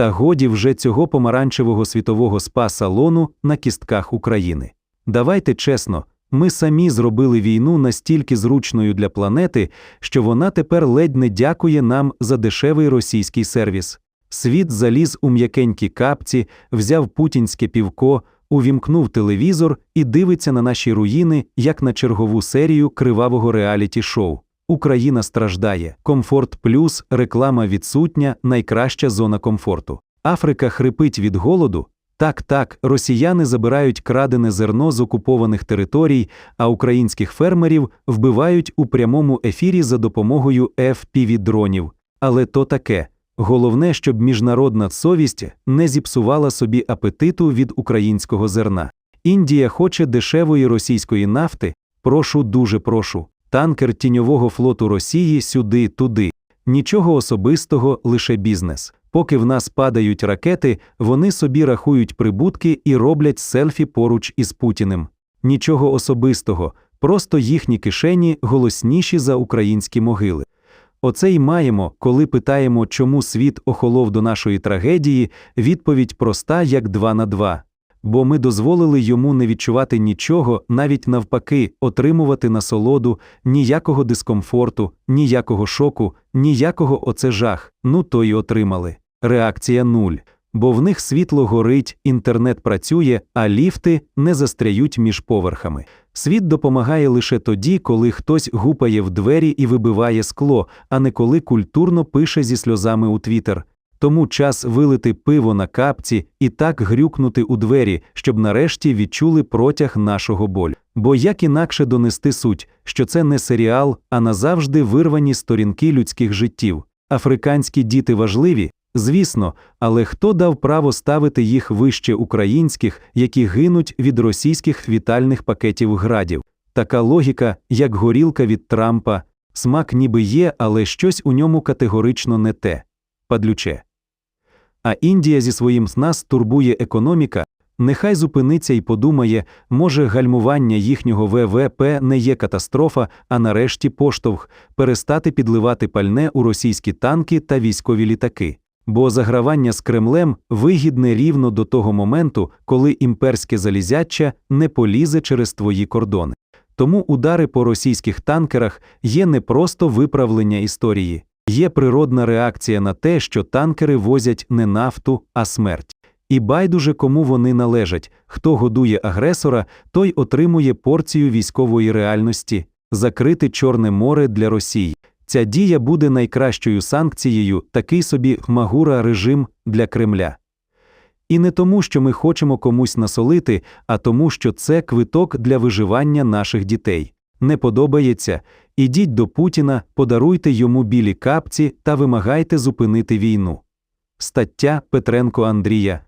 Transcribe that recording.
Та годі вже цього помаранчевого світового спа-салону на кістках України. Давайте чесно, ми самі зробили війну настільки зручною для планети, що вона тепер ледь не дякує нам за дешевий російський сервіс. Світ заліз у м'якенькі капці, взяв путінське півко, увімкнув телевізор і дивиться на наші руїни, як на чергову серію кривавого реаліті-шоу. Україна страждає. Комфорт плюс, реклама відсутня, найкраща зона комфорту. Африка хрипить від голоду. Так, так, росіяни забирають крадене зерно з окупованих територій, а українських фермерів вбивають у прямому ефірі за допомогою FPV-дронів. Але то таке. Головне, щоб міжнародна совість не зіпсувала собі апетиту від українського зерна. Індія хоче дешевої російської нафти. Прошу, дуже прошу. Танкер тіньового флоту Росії сюди, туди. Нічого особистого, лише бізнес. Поки в нас падають ракети, вони собі рахують прибутки і роблять селфі поруч із Путіним. Нічого особистого, просто їхні кишені голосніші за українські могили. Оце й маємо, коли питаємо, чому світ охолов до нашої трагедії, відповідь проста, як два на два. Бо ми дозволили йому не відчувати нічого, навіть навпаки, отримувати насолоду, ніякого дискомфорту, ніякого шоку, ніякого оце жах. Ну то й отримали. Реакція нуль. Бо в них світло горить, інтернет працює, а ліфти не застряють між поверхами. Світ допомагає лише тоді, коли хтось гупає в двері і вибиває скло, а не коли культурно пише зі сльозами у твіттер. Тому час вилити пиво на капці і так грюкнути у двері, щоб нарешті відчули протяг нашого болю. Бо як інакше донести суть, що це не серіал, а назавжди вирвані сторінки людських життів. Африканські діти важливі, звісно, але хто дав право ставити їх вище українських, які гинуть від російських вітальних пакетів градів? Така логіка, як горілка від Трампа, смак ніби є, але щось у ньому категорично не те. Падлюче. А Індія зі своїм з нас турбує економіка, нехай зупиниться і подумає, може гальмування їхнього ВВП не є катастрофа, а нарешті поштовх перестати підливати пальне у російські танки та військові літаки. Бо загравання з Кремлем вигідне рівно до того моменту, коли імперське залізяча не полізе через твої кордони. Тому удари по російських танкерах є не просто виправлення історії, є природна реакція на те, що танкери возять не нафту, а смерть. І байдуже кому вони належать, хто годує агресора, той отримує порцію військової реальності, закрити Чорне море для Росії. Ця дія буде найкращою санкцією, такий собі магура режим для Кремля. І не тому, що ми хочемо комусь насолити, а тому, що це квиток для виживання наших дітей. Не подобається, ідіть до Путіна, подаруйте йому білі капці та вимагайте зупинити війну. Стаття Петренко Андрія